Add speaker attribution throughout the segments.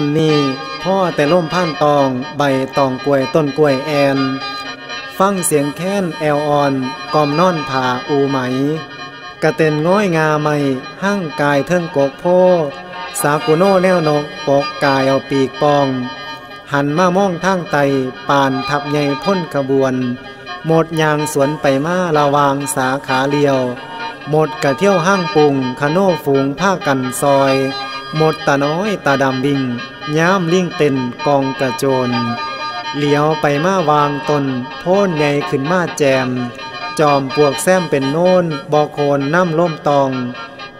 Speaker 1: อันนี้พ่อแต่ล่มผ่านตองใบตองกล้วยต้นกล้วยแอน ฟังเสียงแค้นแอลออนกอมนอนผ่าอูไหม กระเต็นง้อยงาไม่หั่งกายเทิงกกโพสากุโนแนวนกปกกายเอาปีกปอง หันมามองทางไตปานทับใหญ่พ้นขบวน หมดยางสวนไปมาระวางสาขาเลียว หมดกะเที่ยวห้างปุงคโนฝูงผ้ากันซอย หมดตาน้อยตาดำบิง ย้ามลิ่งเต็นกองกระโจน เหลียวไปมาวางตน โพ่นใหญ่ขึ้นมาแจม จอมปวกแซมเป็นโน่นบอโคนน้ำล่มตอง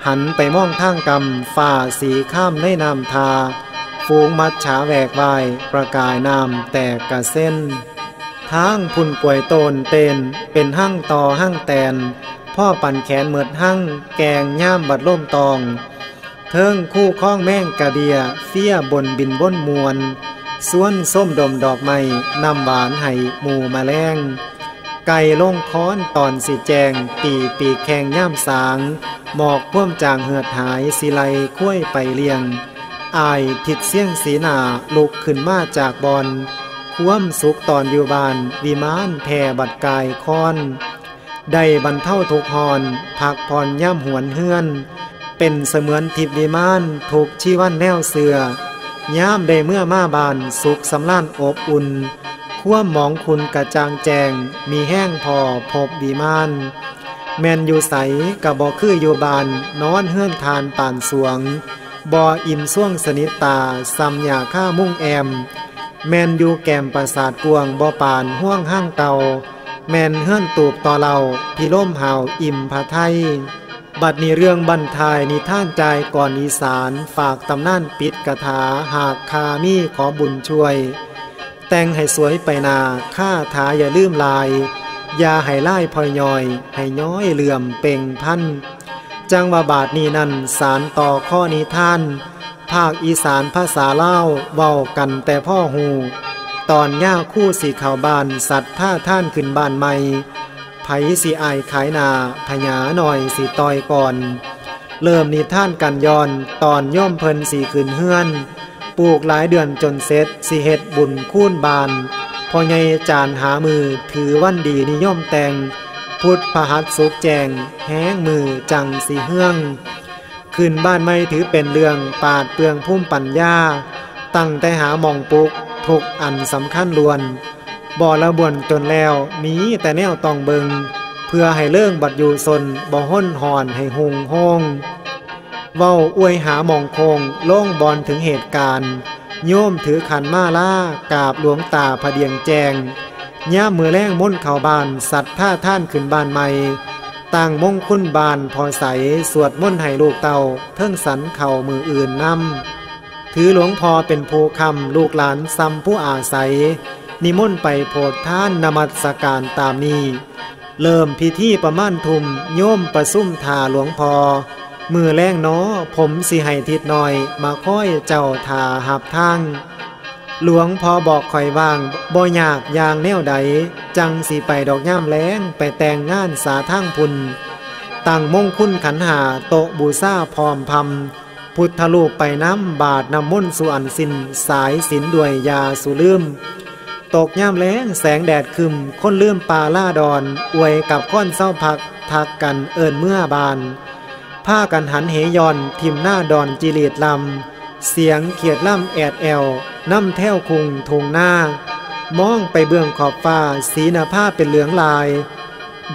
Speaker 1: หันไปมองทางกำฝ่าสีข้ามในน้ำทา ฟูงมัดฉาแหวกวาย ประกายน้ำแตกกระเส้นทางพุ่นป่วยโตนเตน เป็นหั่งต่อหั่งแตน พ่อปั่นแขนเหมือดหั่งแกงย่ามบัดล่มตอง เทิงคู่ข้องแม่งกะเบียเฟี้ยบนบินบนมวลส่วนส้มดมดอกไม้นำหวานให้หมูมาแรงไก่ลงค้อนตอนสีแจง ปีปีแข่งย่ามสาง หมอกพ่วมจางเหือดหายสิไลคุ้ยไปเลียง อายทิดเสียงสีหนาลุกขึ้นมาจากบอนคว่มสุกตอนอยู่บาน วิมานแผ่บัดกายคอน ได้บรรเทาทุกหอนพักผ่อนย่ำหวนเฮือน เป็นเสมือนทิพวิมานถูกชีวันแนวเสือย่ามได้เมื่อมาบานสุขสำล้านอบอุ่นขั้วมองคุณกระจางแจง มีแห้งพอพบดีมาน แมนอยู่ใสกับบอคืออยู่บานนอนเฮือนทานป่านสวง บออิ่มส่วงสนิตตาซัมยาค่ามุ่งแอม แมนอยู่แกมประสาทกวงบอป่านห่วงห้างเตาแมนเฮือนตูบต่อเราพี่ล่มหาวอิ่มพะไทย บัดนี้เรื่องบันทายนิท่านใจก่อนอีสานฝากตำนานปิดกถาหากคามีขอบุญช่วย แต่งให้สวยไปนาค่าถาอย่าลืมลาย ยาให้ไล่พอยย่อย ให้ย้อยเหลื่อมเป่งพัน จังว่าบาทนี้นั้นสารต่อข้อนิท่าน ภาคอีสานภาษาเล่าเว้ากันแต่พ่อหู ตอนย่าคู่สีขาวบานสัตว์ท่าท่านขึ้นบานใหม่ ไผสีอายขายนาพญาหน่อยสีตอยก่อน เริ่มนิท่านกันยอนตอนย่อมเพลินสีขึ้นเฮือน ปลูกหลายเดือนจนเสร็จสีเฮ็ดบุญคูนบาน พอไงจานหามือถือวันดีนิยมแต่ง พุทธพหัสสุกแจง แห้งมือจังสีเฮือง ขึ้นบ้านไม่ถือเป็นเรื่องปาดเปลืองพุ่มปัญญา ตั้งแต่หาหมองปุกทุกอันสำคัญล้วน บ่อละบวนจนแล้วมีแต่แนวต้องเบิง เพื่อให้เรื่องบัดอยู่สนบ่ห้นหอนให้หุงห้องเว้าอวยหาหมองคงโล่งบอลถึงเหตุการณ์ โยมถือขันมาล่ากาบหลวงตาพเดียงแจงย่ามมือแรงม้นเข่าบานสัตว์ท่าท่านขึ้นบานใหม่ตั้งมงคุณบานพอใสสวดมนให้ลูกเต่าเทิ่งสันเข่ามืออื่นนำถือหลวงพอเป็นภูคำลูกหลานซ้ำผู้อาศัย นิมนต์ไปโพดท่านนมัสการตามนี้ เริ่มพิธีประมาณทุมโยมประซุ่มทาหลวงพอมือแรงเนาะผมสิให้ทิดหน่อย มาค่อยเจ้าทาหับทางหลวงพอบอกคอยว่างบ่อยากยางแนวใด จังสิไปดอกย่ามแล้งไปแต่งงานสาทั้งพุนตั้งมงคุณขันหาโตบูซาพร้อมพำพุทธลูกไปน้ำบาดน้ำมนต์สุอันสินสายสินด้วยยาสุลืม ตกย่ามแล้งแสงแดดคึมคนลืมปลาล่าดอน อวยกับค้อนเศร้าพักทักกันเอินเมื่อบาน ผ้ากันหันเหยอนทิมหน้าดอนจิลีดลำ เสียงเขียดล่ำแอดแอวน้ำแท่วคุงทงหน้า มองไปเบื้องขอบฟ้าสีหน้าผ้าเป็นเหลืองลาย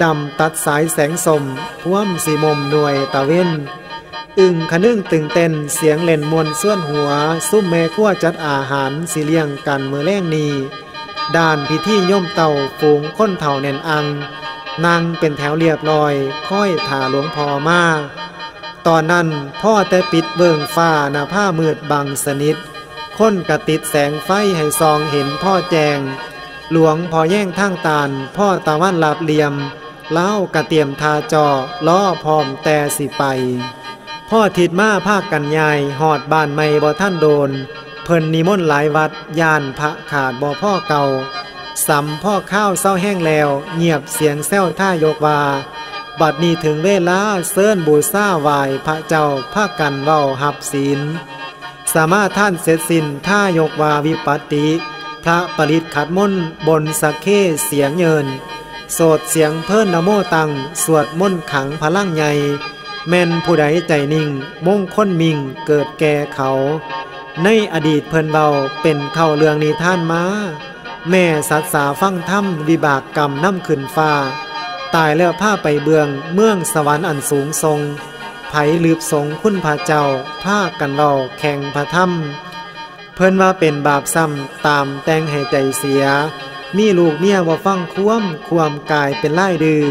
Speaker 1: ดำตัดสายแสงสมท่วมสีมมหน่วยตะเว้นอึ่งขนึ่งตึงเต้นเสียงเล่นมวนส่วนหัว ซุ่มแม่ขั้วจัดอาหารสีเลียงกันมือแรงนี ด้านพิธีย่อมเต่าฝูงค้นเถ่าแน่นอังนั่งเป็นแถวเรียบร้อย ค่อยถาหลวงพ่อมาตอนนั้นพ่อแต่ปิดเบิงฟ้าหน้าผ้ามืดบังสนิทค้นกระติดแสงไฟให้ซองเห็นพ่อแจง หลวงพ่อแย่งทางตาล พ่อตะวันลับเหลี่ยม เล่ากระเตรียมทาจอล้อพร้อมแต่สิไป พ่อทิดมาภาคกันยายหอดบ้านไม่บ่ท่านโดน เพิ่นนิมนต์หลายวัดย่านพระขาดบ่พ่อเก่าสำพ่อข้าวเศร้าแห้งแล้ว เงียบเสียงแซวท่ายกว่าบัดนี้ถึงเวลาเซิ้นบูซาไหวพระเจ้าภาคกันเว้าหับศีล สามารถท่านเสร็จสิ้นท่ายกวาวิปัตติ พระปริตขัดมนบนสักเคเสียงเยิน โสดเสียงเพิ่นนโมตัง สวดมนต์ขังพลังใหญ่ แม่นผู้ใดใจนิ่ง มงค้นมิงเกิดแก่เขา ในอดีตเพิ่นเบาเป็นเข้าเรื่องนิท่านมา แม่สัตสาฟังถ้ำวิบากกรรมน้ำขึ้นฟ้า ตายแล้วผ้าไปเบืองเมืองสวรรค์อันสูงทรง ไผลืบสงคุณพระเจ้าผ้ากันเราแข่งพระถ้ำเพิ่นว่าเป็นบาปซ้ำตามแตงให้ใจเสีย มีลูกเมียว่าฟังคว่ำความกายเป็นไล่ดื้อ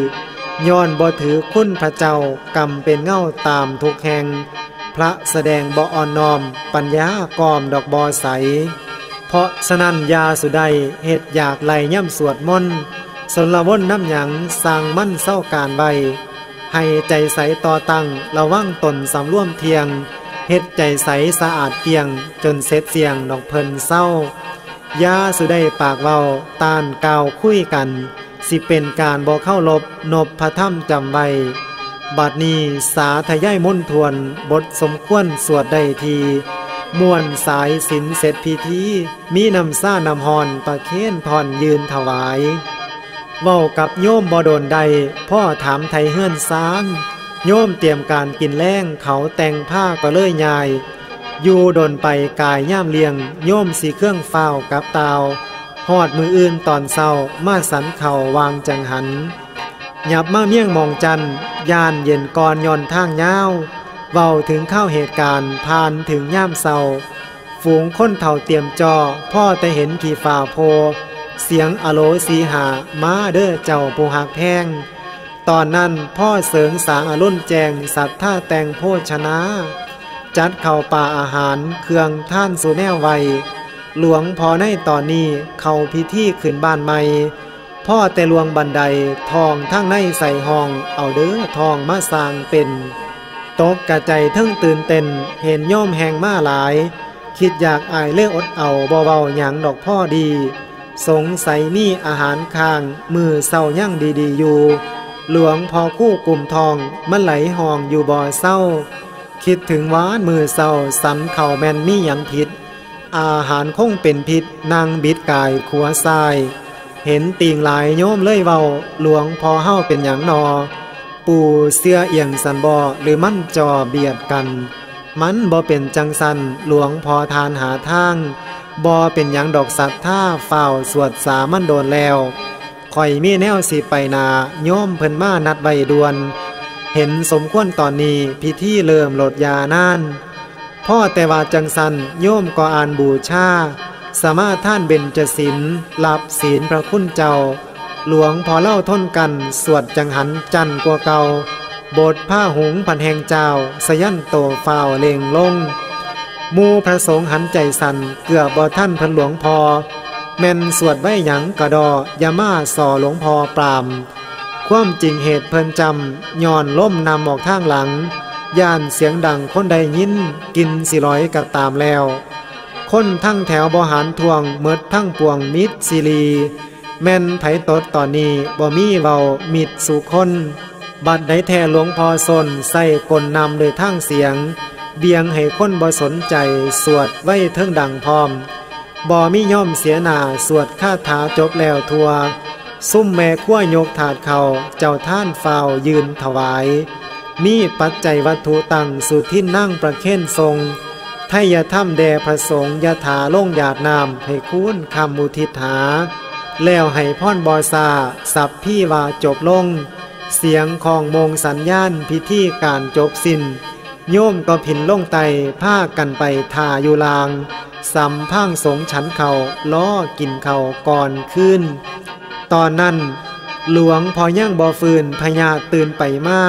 Speaker 1: ย้อนบ่ถือคุณพระเจ้ากรรมเป็นเง่าตามทุกแห่ง พระแสดงบ่อ่อนน้อม ปัญญากอมดอกบอใส เพราะฉะนั้นยาสุดใดเหตุอยากไหลย่ำสวดมนต์สนละวนน้ำหยังสร้างมั่นเศร้าการใบให้ใจใสต่อตั้งระวังตนสำร่วมเทียงเฮ็ดใจใสสะอาดเกียง จนเสร็จเสียงดอกเพลินเศร้ายาสุได้ปากเว้าตานกาวคุยกัน สิเป็นการบอกเข้าลบนบพระถ้ำจำไว้ บัดนี้สาทยายมุ่นทวน บทสมควรสวดได้ทีมวนสายสินเสร็จพิธีมีนำซ่านำฮอนประเคนทอนยืนถวาย เว้ากับโยมบอดนใด พ่อถามไทยเฮือนซ้าง โยมเตรียมการกินแล้งเขาแต่งผ้าก็เลยยาย อยู่ดนไปกายย่ามเลียง โยมสีเครื่องเฝ้ากับตาวหอดมืออื่นตอนเศร้ามาสันเข่าวางจังหัน ยับมาเมี่ยงมองจันยานเย็นกรย่อนทางยาวเว้าถึงเข้าเหตุการณ์ผ่านถึงย่ามเศร้าฝูงค้นเท่าเตรียมจอ พ่อแต่เห็นขี่ฝ่าโพ เสียงอโลสีหามาเด้อเจ้าผู้หักแพงตอนนั้นพ่อเสริงสางอรุณแจงสัตว์ท่าแต่งโพชนะ จัดเข่าป่าอาหารเครื่องท่านสู่แนวไวหลวงพอในตอนนี้เข้าพิธีขึ้นบ้านใหม่ พ่อแต่ลวงบันไดทองทั้งในใส่ห้อง เอาเด้อทองมาสร้างเป็น ตกกระใจทั้งตื่นเต้นเห็นย่อมแหงมาหลาย คิดอยากอายเลือกอดเอาบ่เบาหยังดอกพ่อดี สงสัยมีอาหารค้าง มือเศร้ายั่งดีๆอยู่ หลวงพอคู่กลุ่มทองมันไหลห้องอยู่บ่อเศร้า คิดถึงหวานมือเศร้าสันเข่าแมนมีหยังผิด อาหารคงเป็นพิษนางบิดกายขัวทราย เห็นตีงหลายโยมเลยเว้าหลวงพอเฮ้าเป็นหยังนอ ปูเสื้อเอียงสันบอหรือมั่นจอเบียดกัน มันบ่เป็นจังสันหลวงพอทานหาทางบ่เป็นหยังดอกสัตว์ท่าเฝ้าสวดสามันโดนแล้วคอยมีแนวสิไปนาโยมเพิ่นมานัดใบดวน เห็นสมควรตอนนี้พิธีเริ่มโหลดยานานพ่อแต่ว่าจังสันโยมก็อ่านบูชา สามารถท่านเบญจศิลหลับศีลพระคุณเจ้า หลวงพอเล่าทนกัน สวดจังหันจันกว่าเก่าบทผ้าหงพันแหงเจ้า สยันโตฝ่าวเลงลง มูพระสงฆ์หันใจสันเกือบบอท่านพันหลวงพอ แม่นสวดไว้หยังกระดอยามาสอหลวงพอปราม ความจริงเหตุเพิ่นจำย้อนล่มนำออกทางหลัง ย่านเสียงดังคนใดยินกินสิร้อยกัตามแล้ว คนทั้งแถวบหารทวงเมิดทั้งปวงมิตรซีรีแม่นไผตดตอนนี้บ่มีเว้ามิดสู่คนบัดไดแท้หลวงพอสนใส่กลนำโดยทางเสียง เบียงให้คนบ่สนใจสวดไว้เทิงดังพร้อมบ่มีย่อมเสียหนาสวดคาถาจบแล้วทัว ซุ่มแม่ขั้วยกถาดเขาเจ้าท่านฝ่าวยืนถวาย มีปัจจัยวัตถุตั้งสุทินนั่งประเคนทรง ไทยถ้ำแด่พระสงฆ์ยาถาล่งหยาดนามให้คุ้นคำมุทิฐา แล้วให้พ่อนบอซาสับพี่ว่าจบลง เสียงของมงสัญญาณพิธีการจบสิน้น โยมก็ผินล่งไตผ้ากันไปทาอยู่ลางสำพังสงฉันเขาล้อกินเขาก่อนขึ้น ตอนนั้น หลวงพอย่างบ่ฟืนพญาตื่นไปมา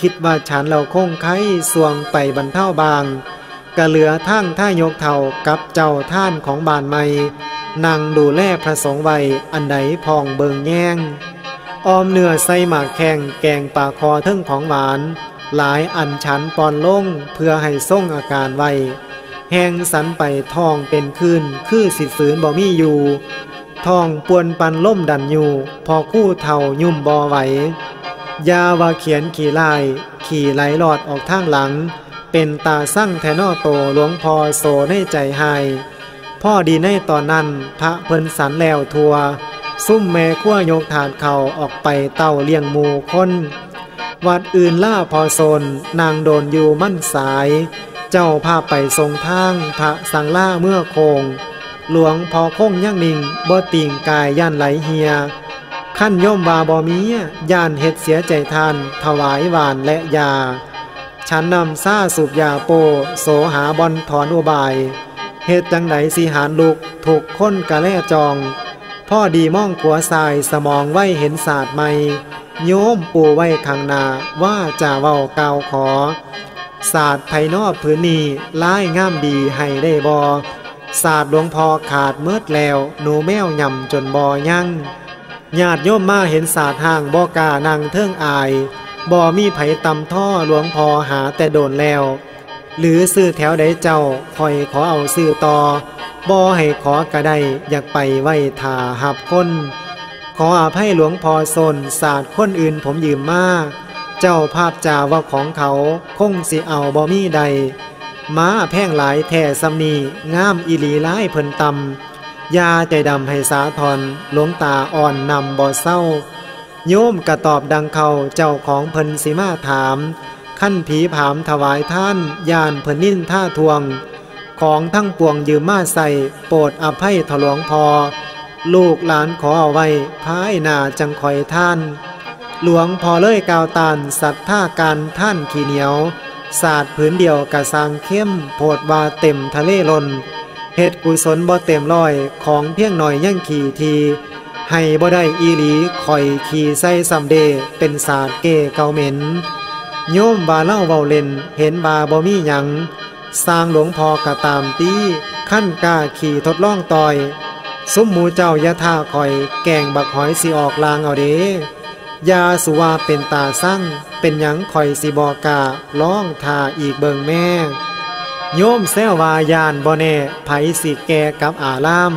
Speaker 1: คิดว่าฉันเราคงไข้สวงไปบรรเท่าบาง กะเหลือทั้งท่ายกเท่ากับเจ้าท่านของบานไม่นั่งดูแลพระสงฆ์ไว้อันใดพองเบิงแย่งออมเนื้อใส่หมากแข่งแกงปลาคอเทิงของหวาน หลายอันชันปอนลงเพื่อให้ส่งอาการไว้แห้งสันไปทองเป็นคืนคือสิฝืนบ่มีอยู่ทองปวนปันล่มดันอยู่ พอคู่เท่ายุ่มบอไหวยาว่าเขียนขี่ลาย ขี่ไหลหลอดออกทางหลัง เป็นตาสั่งแทนอโตหลวงพ่อโสในใจหายพ่อดีในตอนนั้นพระเพิ่นสันแล้วทัว ซุ่มแม่ขั้วยกถาดเข่าออกไปเต้าเลี้ยงหมูคนวัดอื่นล่าพอโซนนางโดนอยู่มั่นสาย เจ้าพาไปทรงทางพระสังล่าเมื่อโคง หลวงพอคงยั่งนิ่งบ่ติ่งกายย่านไหลเฮีย ขั้นย่อมวาบอมีย่านเฮ็ดเสียใจทาน ถวายหวานและยา ฉันนำซาสูบยาโป โสหาบอลถอนอุบาย เหตุจังไดสีหารลูกถูกค้นกะแล่จอง พ่อดีม่องขัวสายสมองไว้เห็นศาสตร์ใหม่โยมปูไว้ข้างนาว่าจะเว้ากาวขอ ศาสตร์ภายนอผืนนี้ล้ายงามดีให้ได้บอศาสตร์หลวงพ่อขาดเมิดแล้วหนูแมวย่ำจนบอยั่งญาติโยมมาเห็นศาสตร์ห่างบอกานางเทิงอาย บ่มีไผตำท่อหลวงพอหาแต่โดนแล้ว หรือซื้อแถวใดเจ้าคอยขอเอาซื้อต่อบ่ให้ขอกระไดอยากไปไหว้ทาหับคนขออาภัยหลวงพอสนศาสตร์คนอื่นผมยืมมาเจ้าภาพจาว่าของเขาคงสิเอาบ่มีใด ม้าแพ่งหลายแท่สำนีงามอิลีร้ายเพิ่นตำยาใจดำให้สาทรหลวงตาอ่อนนำบ่อเศร้า โยมกระตอบดังเขาเจ้าของเพิ่นสิมาถาม ขั้นผีผามถวายท่านยานเพนินท่าทวง ของทั้งปวงยืมมาใส่โปรดอภัยถลวงพอ ลูกหลานขอเอาไว้พายนาจังคอยท่าน หลวงพอเลยกาวตานสัตท่าการท่านขี้เหนียวศาสตร์ผืนเดียวกะสางเข้มโพดวาเต็มทะเลลนเหตุกุศลบ่เต็มร้อยของเพียงหน่อยยั่งขี่ที ให้บ่ได้อีหลีคอยขี่ใส่ซัมเดเป็นศาสตร์เก้เกาเหม็น โยมบาเล่าเบาเล่น เห็นบาบ่มีหยัง สร้างหลวงพอกะตามตีขั้นกล้าขี่ทดลองต่อย สมหมูเจ้ายะท่าคอย แกงบักหอยสิออกลางเอาเดยาสุวาเป็นตาสั่งเป็นหยังคอยสิบอการ้องทาอีกเบิงแม่โยมแซววายานบ่แน่ไผสิแกกับอาลาม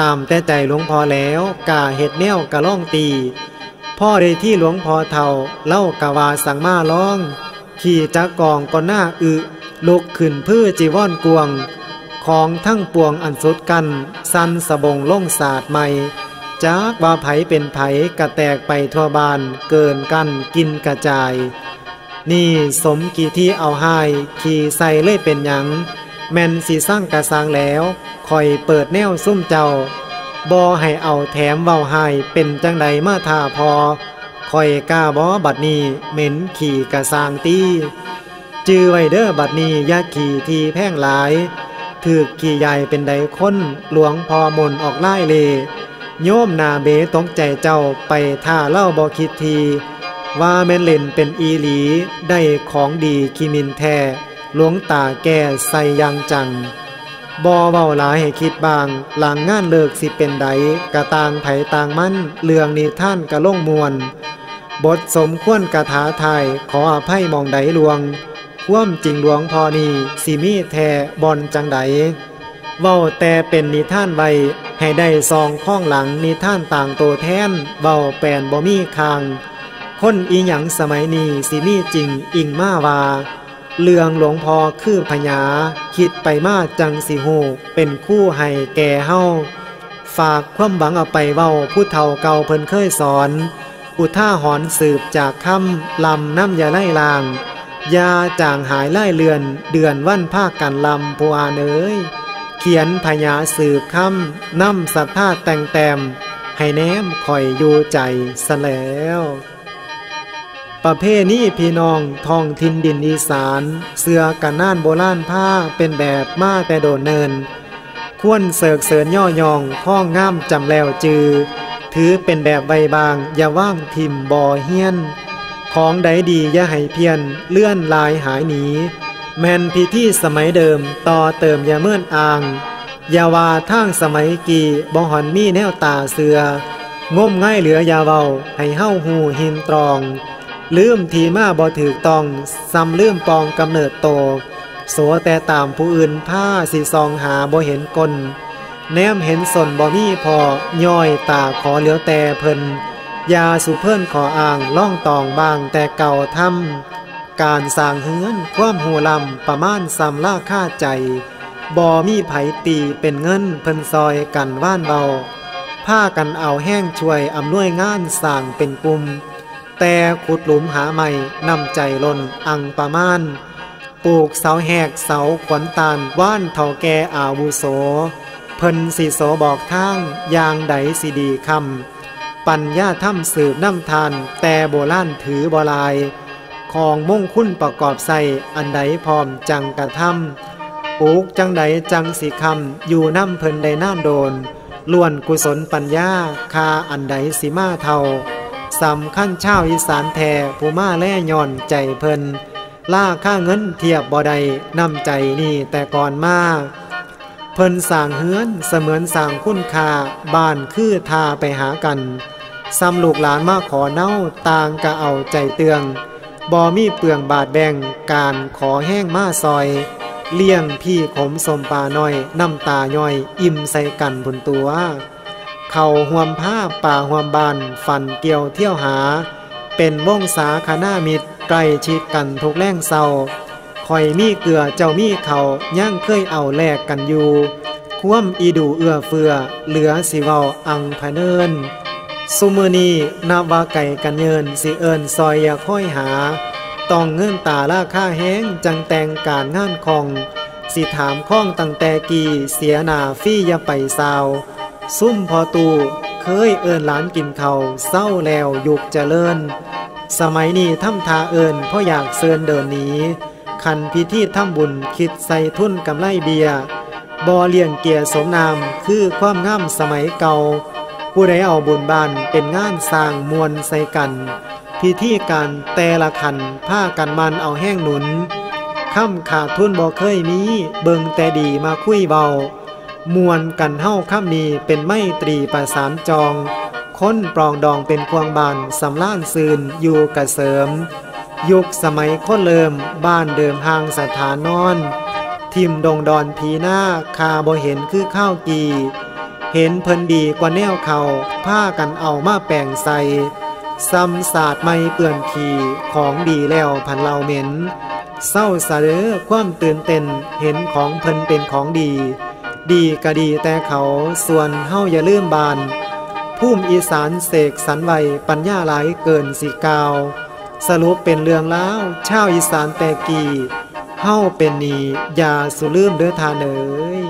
Speaker 1: ตามแต่ใจหลวงพอแล้วกาเห็ดแนวกะล่องตี พ่อได้ที่หลวงพ่อเท่าเล่ากาวาสังมาล้อง ขี่จักกองก็หน้าอึลุกขึ้นพื่อจีวอนกวง ของทั้งปวงอันสุดกัน สันสบงล่งศาสตร์ใหม่จากว่าไผเป็นไผกระแตกไปทั่วบานเกินกันกินกระจาย นี่สมกี่ที่เอาหายขี่ใส่เลยเป็นหยัง แม่นสีสร้างกระสางแล้วคอยเปิดแนวซุ่มเจ้าบอให้เอาแถมเว้าหายเป็นจังใดมาท่าพอคอยกล้าบอบัดนี้เหม็นขี่กระสางตีจื้อไวเดอร์บัดนี้ยาขี่ทีแพ่งหลายถือขี่ใหญ่เป็นใดค้นหลวงพอมนออกไล่เล โยมนาเบตกใจเจ้าไปท่าเล่าบอคิดที ว่าแม่นเล่นเป็นอีหลีได้ของดีคิมินแท้ หลวงตาแก่ใส่ยังจังบอเว้าหลายให้คิดบาง หลังงานเลิกสิเป็นใดกะต่างไผต่างมั่นเรื่องนิท่านกะล่งมวล บทสมควรกะถาไทยขออภัยมองใดลวงคว่มจริงหลวงพอนีสิมีแทบอนจังใดเว้าแต่เป็นนิท่านไวให้ได้ซองข้องหลังนิท่านต่างโตแทนเว้าแปนบ่มีคาง คนอีหยังสมัยนี้สิมีจริงอิงมาวา เรื่องหลวงพ่อคือพญาคิดไปมาจังสิหูเป็นคู่ให้แก่เฮาฝากความหวังเอาไปเว้าผู้เฒ่าเก่าเพิ่นเคยสอน อุท่าหอนสืบจากคำลำน้ำยาไล่ลางยาจางหายไล่เลือน เดือนวันภาคกันลำผู้อาเนยเขียนพญาสืบคำน้ำสัทธาแต่งแต้มให้แนมคอยอยู่ใจสแล้ว ประเภทนี้พี่น้องทองทินดินอีสาน เสือกันน่านโบราณผ้าเป็นแบบมาแต่โดนเนิน ควรเสกเสริญย่อยองข้องง่ามจำแล้วจือ ถือเป็นแบบใบบางอย่าว่างทิมบ่อเฮียน ของใดดีอย่าให้เพียนเลื่อนลายหายหนี แมนพิธีสมัยเดิมต่อเติมอย่าเมื่อนอ่างอย่าว่าทางสมัยกี่บ่หอนมีแนวตาเสืองมง่ายเหลือยาเวาให้เฮ้าหูหินตรอง ลืมทีมาบ่ถือต้องซ้ำลืมปองกำเนิดโต โสแต่ตามผู้อื่นผ้าสีซองหาบ่เห็นกลแนมเห็นสนบ่มีพอย่อยตาขอเหลียวแต่เพิ่นยาสุเพิ่นขออ่างล่องตองบางแต่เก่าทำการสร้างเฮือนความหัวลำประมาณสำล่าค่าใจบ่มีไผตีเป็นเงินเพิ่นซอยกันว่านเบาผ้ากันเอาแห้งช่วยอำนวยงานสร้างเป็นกลุ่ม แต่ขุดหลุมหาใหม่นำใจลนอังประมาณ ปลูกเสาแหกเสาขวัญตาลว่านเท่าแก่อาวุโส เพิ่นสีโสบอกทางยางใดสีดีคำ ปัญญาถ้ำสืบน้ำทาน แต่โบราณถือบลาย ของมงคุณประกอบใส่อันใดพร้อมจังกระทำปลูกจังใดจังสีคำ อยู่น้ำเพิ่นใดน้ำโดนล้วนกุศลปัญญาคาอันใดสีมาเทา สำขั้นเช่าอีสานแท่ผู้มาแล่ย่อนใจเพิ่นล่าค่าเงินเทียบบ่ใดนำใจนี่แต่ก่อนมาเพิ่นสางเฮือนเสมือนสางคุณคาบ้านคือทาไปหากันซ้ำลูกหลานมาขอเน่าต่างกะเอาใจเตืองบ่มีเปลืองบาดแบ่งการขอแห้งมาซอย เลี้ยงพี่ขมสมปาน้อยน้ำตาย่อย อิ่มใส่กันบนตัว เข่าห่วมผ้าป่าห่วมบานฟันเกี่ยวเที่ยวหา เป็นวงสาคณามิตรใกล้ชิดกันทุกแรงเศร้าคอยมีเกลือเจ้ามีเขาย่างเคยเอาแลกกันอยู่คว่ำอีดูเอื้อเฟือ เหลือสิเวาอังพะเนินสุมือนีนาวาไก่กันเยินสิเอินซอยอย่าค่อยหาต้องเงินตาล่าค่าแห้งจังแต่งการงานคอง สิถามข้องตั้งแต่กี่เสียหนาฟี่อย่าไปสาว ซุ่มพอตูเคยเอินหลานกินเขาเศร้าแล้วยุกเจริญ สมัยนี้ทำทาเอินพราะอยากเซินเดินหนีคันพิธีทำบุญคิดใส่ทุ่นกำไรเบียบ่เลียงเกียรสมนามคือความงามสมัยเก่า ผู้ใดเอาบุญบานเป็นงานสร้างมวลใส่กัน พิธีการแต่ละขันผ้ากันมันเอาแห้งหนุนค่ำขาดทุนบ่เคยมีเบิงแต่ดีมาคุยเบา มวลกันเฮ้าข้ามนีเป็นไม่ตรีประสานจอง ค้นปรองดองเป็นควงบานสำล้านซืนอยู่กระเสริม ยุคสมัยค้นเลิมบ้านเดิมห่างสถานนอน ทิมดงดอนพีหน้าคาบ่เห็นคือข้าวกี เห็นเพิ่นดีกว่าแนวเขาผ้ากันเอามาแปลงใส่ซ้ำศาสตร์ไม่เปื่อนขี่ของดีแล้วพันเราเหม็นเศร้าสะเด้อความตื่นเต้นเห็นของเพิ่นเป็นของดี ดีก็ดีแต่เขาส่วนเฮาอย่าลืมบานพุ่มอีสานเสกสันไวปัญญาหลายเกินสีกาว สรุปเป็นเรื่องแล้วชาวอีสานแต่กีเฮาเป็นนีอย่าสุลืมเด้อทานเอ๋ย